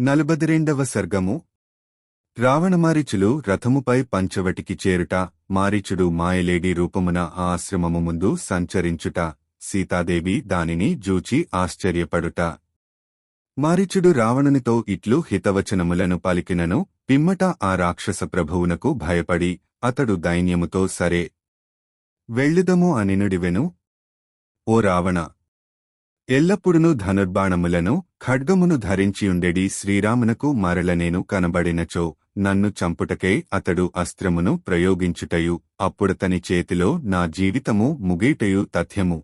నలుబదిరెండవ సర్గము. రావణమారీచులు రథముపై పంచవటికి చేరుట మారీచుడు మాయలేడి రూపమున ఆ ఆశ్రమము ముందు సంచరించుట సీతాదేవి దానిని జూచి ఆశ్చర్యపడుట. మారీచుడు రావణునితో ఇట్లు హితవచనములను పలికినను పిమ్మట ఆ రాక్షస ప్రభువునకు భయపడి అతడు దైన్యముతో సరే వెళ్ళుదము అనినుడివెను. ఓ రావణ ఎల్లప్పుడును ధనుర్బాణములను ఖడ్గమును ధరించియుండెడి శ్రీరామునకు మరలనేను కనబడినచో నన్ను చంపుటకై అతడు అస్త్రమును ప్రయోగించుటయు అప్పుడతని చేతిలో నా జీవితము ముగీటయు తథ్యము.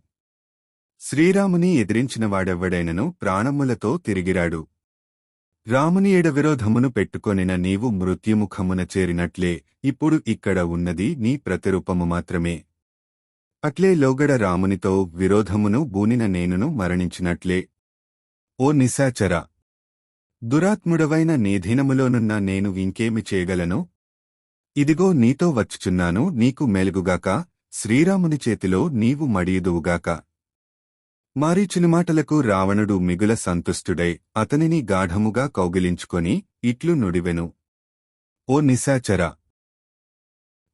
శ్రీరాముని ఎదిరించినవాడెవ్వడైనను ప్రాణములతో తిరిగిరాడు. రాముని ఎడ విరోధమును పెట్టుకొనిన నీవు మృత్యుముఖమున చేరినట్లే ఇప్పుడు ఇక్కడ ఉన్నది నీ ప్రతిరూపము మాత్రమే. అట్లే లోగడ రామునితో విరోధమును బూనిన నేనును మరణించినట్లే. ఓ నిశాచర! దురాత్ముడవైన నీధీనములోనున్న నేను ఇంకేమి చేయగలను? ఇదిగో నీతో వచ్చుచున్నాను నీకు మెలుగుగాక శ్రీరాముని చేతిలో నీవు మడియుదువుగాక. మారీచుని మాటలకు రావణుడు మిగుల సంతుష్టుడై అతనిని గాఢముగా కౌగిలించుకొని ఇట్లు నుడివెను. ఓ నిశాచర!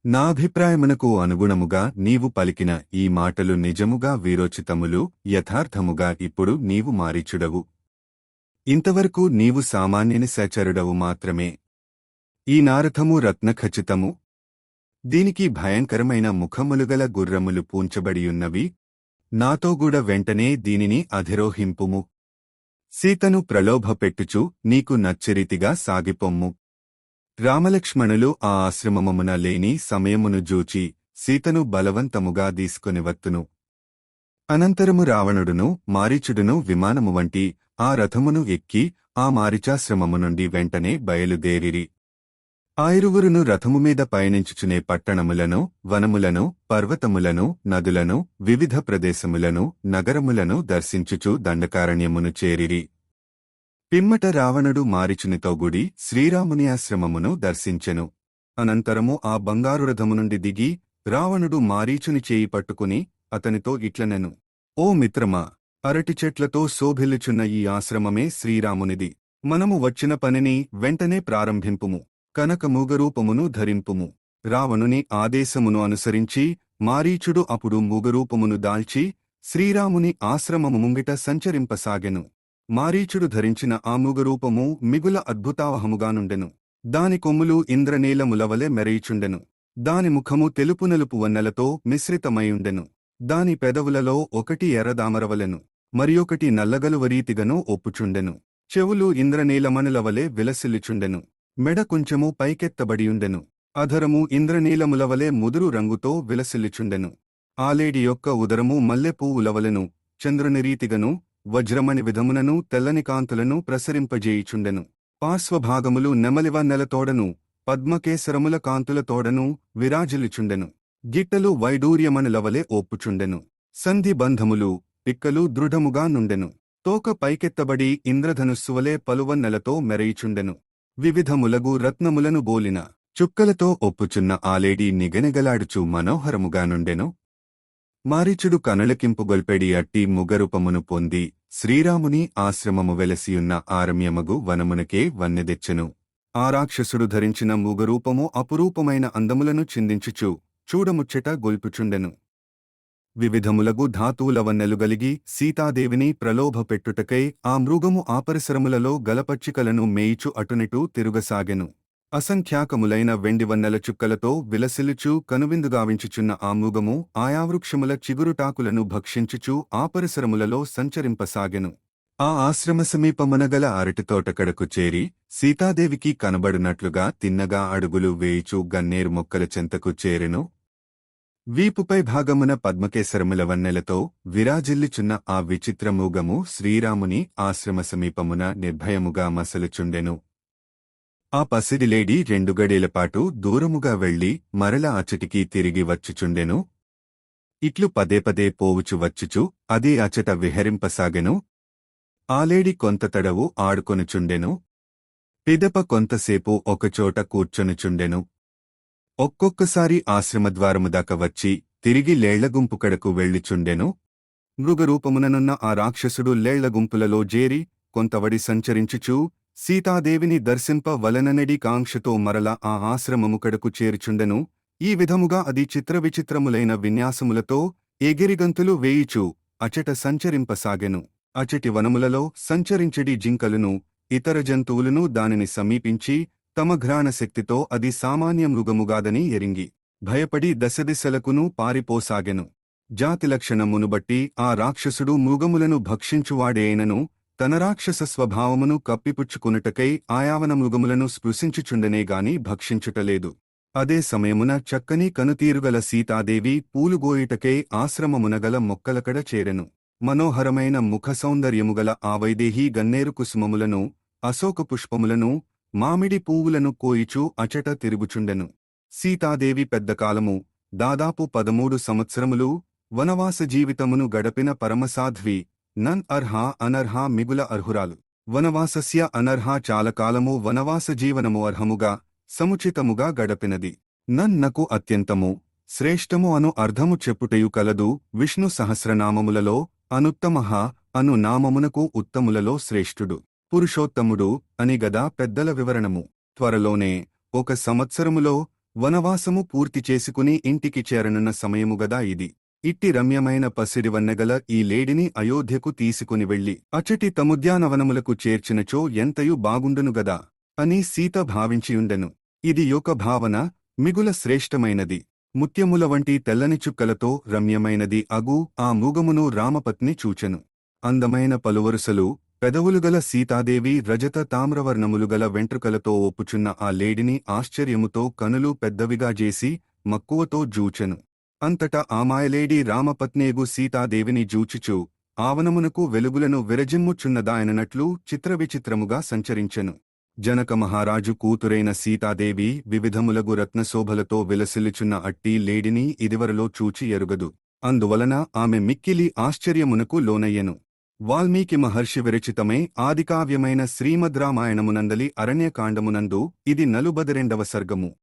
నా అభిప్రాయమునకు అనుగుణముగా నీవు పలికిన ఈ మాటలు నిజముగా వీరోచితములు యథార్థముగా ఇప్పుడు నీవు మారీచుడవు. ఇంతవరకు నీవు సామాన్యని సచరుడవు మాత్రమే. ఈ నారథము రత్నఖచితము. దీనికి భయంకరమైన ముఖములుగల గుర్రములు పూంచబడియున్నవి. నాతోగూడ వెంటనే దీనిని అధిరోహింపుము. సీతను ప్రలోభపెట్టుచు నీకు నచ్చరితిగా సాగిపొమ్ము. రామలక్ష్మణులు ఆ ఆశ్రమమున లేని సమయమును జూచి సీతను బలవంతముగా తీసుకొనివత్తును. అనంతరము రావణుడును మారీచుడును విమానము వంటి ఆ రథమును ఎక్కి ఆ మారిచాశ్రమము నుండి వెంటనే బయలుదేరిరి. ఆయురువురును రథము మీద పయనించుచునే పట్టణములను వనములను పర్వతములను నదులను వివిధ ప్రదేశములను నగరములను దర్శించుచు దండకారణ్యమును చేరిరి. పిమ్మట రావణుడు మారిచునితో గుడి శ్రీరాముని ఆశ్రమమును దర్శించెను. అనంతరము ఆ బంగారు రథము నుండి దిగి రావణుడు మారీచుని చేయి పట్టుకుని అతనితో ఇట్లనెను. ఓ మిత్రమా అరటి చెట్లతో శోభిల్లుచున్న ఈ ఆశ్రమమే శ్రీరామునిది. మనము వచ్చిన పనిని వెంటనే ప్రారంభింపుము. కనక మూగరూపమును ధరింపుము. రావణుని ఆదేశమును అనుసరించి మారీచుడు అప్పుడు మూగరూపమును దాల్చి శ్రీరాముని ఆశ్రమము ముంగిట సంచరింపసాగెను. మారీచుడు ధరించిన ఆ మూగరూపము మిగుల అద్భుతావహముగానుండెను దాని కొమ్ములు ఇంద్రనీలములవలె మెరయిచుండెను. దాని ముఖము తెలుపు నలుపు వన్నెలతో మిశ్రితమైయుండెను. దాని పెదవులలో ఒకటి ఎర్రదామరవలెను. మరియొకటి నల్లగలువరీతిగను ఒప్పుచుండెను. చెవులు ఇంద్రనీలమనులవలె విలసిల్లుచుండెను. మెడ కొంచెము పైకెత్తబడియుండెను. అధరము ఇంద్రనీలములవలె ముదురు రంగుతో విలసిల్లుచుండెను. ఆలేడి యొక్క ఉదరము మల్లెపూవులవలెను చంద్రుని రీతిగను వజ్రమణి విధమునను తెల్లని కాంతులను ప్రసరింపజేయుచుండెను. పార్శ్వభాగములు నెమలివన్నెలతోడను పద్మకేసరముల కాంతులతోడను విరాజిల్లుచుండెను. గిట్టలు వైడూర్యమణులవలే ఓప్పుచుండెను సంధిబంధములు పిక్కలు దృఢముగా నుండెను. తోక పైకెత్తబడి ఇంద్రధనుస్సువలే పలువన్నెలతో మెరయిచుండెను. వివిధములగు రత్నములను బోలిన చుక్కలతో ఒప్పుచున్న ఆలేడి నిగనిగలాడుచు మనోహరముగా నుండెను. మారీచుడు కనులకింపుగొల్పెడి అట్టి ముగరూపమును పొంది శ్రీరాముని ఆశ్రమము వెలసియున్న ఆరమ్యమగు వనమునకే వన్నెదెచ్చెను. ఆ రాక్షసుడు ధరించిన మూగరూపము అపురూపమైన అందములను చిందించుచు చూడముచ్చట గొల్పుచుండెను. వివిధములగు ధాతువులవన్నెలుగలిగి సీతాదేవిని ప్రలోభపెట్టుటకై ఆ మృగము ఆపరిసరములలో గలపచ్చికలను మేయిచు అటునిటూ తిరుగసాగెను. అసంఖ్యాకములైన వెండివన్నెల చుక్కలతో విలసిలుచూ కనువిందుగావించుచున్న ఆ మూగము ఆయావృక్షముల చిగురుటాకులను చిగురుటాకులను ఆ పరిసరములలో సంచరింపసాగెను. ఆ ఆశ్రమ సమీపమనగల అరటితోటకడకు చేరి సీతాదేవికి కనబడునట్లుగా తిన్నగా అడుగులు వేయిచు గన్నేరు మొక్కల చెంతకు చేరెను. వీపుపై భాగమున పద్మకేసరముల వన్నెలతో విరాజిల్లుచున్న ఆ విచిత్రమూగము శ్రీరాముని ఆశ్రమ సమీపమున నిర్భయముగా మసలుచుండెను. ఆ పసిడిలేడి రెండు గడేలపాటు దూరముగా వెళ్ళి మరల అచటికి తిరిగి వచ్చుచుండెను. ఇట్లు పదే పదే పోవుచు వచ్చుచు అదే అచట విహరింపసాగెను. ఆలేడి కొంత తడవు ఆడుకొనుచుండెను. పిదప కొంతసేపు ఒకచోట కూర్చొనుచుండెను. ఒక్కొక్కసారి ఆశ్రమద్వారము దాకా వచ్చి తిరిగి లేళ్ళగుంపుకడకు వెళ్ళిచుండెను. మృగరూపముననున్న ఆ రాక్షసుడు లేళ్ళగుంపులలో జేరి కొంతవడి సంచరించుచూ సీతాదేవిని దర్శింప వలననడి కాంక్షతో మరల ఆ ఆశ్రమము కడకు చేర్చుండెను. ఈ విధముగా అది చిత్రవిచిత్రములైన విన్యాసములతో ఎగిరిగంతులు వేయిచు అచట సంచరింపసాగెను. అచటి వనములలో సంచరించడి జింకలును ఇతర జంతువులను దానిని సమీపించి తమ ఘ్రాణశక్తితో అది సామాన్య మృగముగాదని ఎరింగి భయపడి దశదిశలకును పారిపోసాగెను. జాతి లక్షణమును బట్టి ఆ రాక్షసుడు మృగములను భక్షించువాడేనను. తన రాక్షస స్వభావమును కప్పిపుచ్చుకునుటకై ఆయావన మృగములను స్పృశించుచుండనే గాని భక్షించుటలేదు. అదే సమయమున చక్కని కనుతీరుగల సీతాదేవి పూలుగోయుటకై ఆశ్రమమునగల మొక్కలకడ చేరెను. మనోహరమైన ముఖ సౌందర్యముగల ఆ వైదేహీ గన్నేరు కుసుమములను అశోక పుష్పములను మామిడి పువ్వులను కోయిచూ అచట తిరుగుచుండెను. సీతాదేవి పెద్దకాలము దాదాపు పదమూడు సంవత్సరములు వనవాస జీవితమును గడపిన పరమసాధ్వి నన్ అర్హా అనర్హా మిగుల అర్హురాలు. వనవాసస్య అనర్హా చాలకాలము వనవాస జీవనము అర్హముగా సముచితముగా గడపినది. నన్నకు అత్యంతము. శ్రేష్టము అను అర్ధము చెప్పుటయు కలదు. విష్ణు సహస్రనామములలో అనుత్తమః అను నామమునకు ఉత్తములలో శ్రేష్ఠుడు. పురుషోత్తముడు అని గదా పెద్దల వివరణము. త్వరలోనే ఒక సంవత్సరములో వనవాసము పూర్తి చేసుకుని ఇంటికి చేరనున్న సమయము గదా ఇది. ఇట్టి రమ్యమైన పసిడివన్నెగల ఈ లేడిని అయోధ్యకు తీసుకుని వెళ్ళి అచటి తముద్యానవనములకు చేర్చినచో ఎంతయు బాగుండునుగదా అని సీత భావించియుండెను. ఇది యొక్క భావన మిగుల శ్రేష్టమైనది. ముత్యముల వంటి తెల్లని చుక్కలతో రమ్యమైనది అగు ఆ మూగమును రామపత్ని చూచెను. అందమైన పలువరుసలు పెదవులుగల సీతాదేవి రజత తామ్రవర్ణములుగల వెంట్రుకలతో ఒప్పుచున్న ఆ లేడిని ఆశ్చర్యముతో కనులు పెద్దవిగా చేసి మక్కువతో జూచెను. అంతటా ఆమాయలేడి రామపత్నేగు సీతాదేవిని జూచుచు ఆవనమునకు వెలుగులను విరజిమ్ముచున్నదాయనట్లు చిత్రవిచిత్రముగా సంచరించెను. జనక మహారాజు కూతురైన సీతాదేవి వివిధములగు రత్నశోభలతో విలసిల్లుచున్న అట్టి లేడిని ఇదివరలో చూచి ఎరుగదు. అందువలన ఆమె మిక్కిలి ఆశ్చర్యమునకు లోనయ్యెను. వాల్మీకి మహర్షి విరచితమే ఆదికావ్యమైన శ్రీమద్రామాయణమునందలి అరణ్యకాండమునందు ఇది నలుబదిరెండవ సర్గము.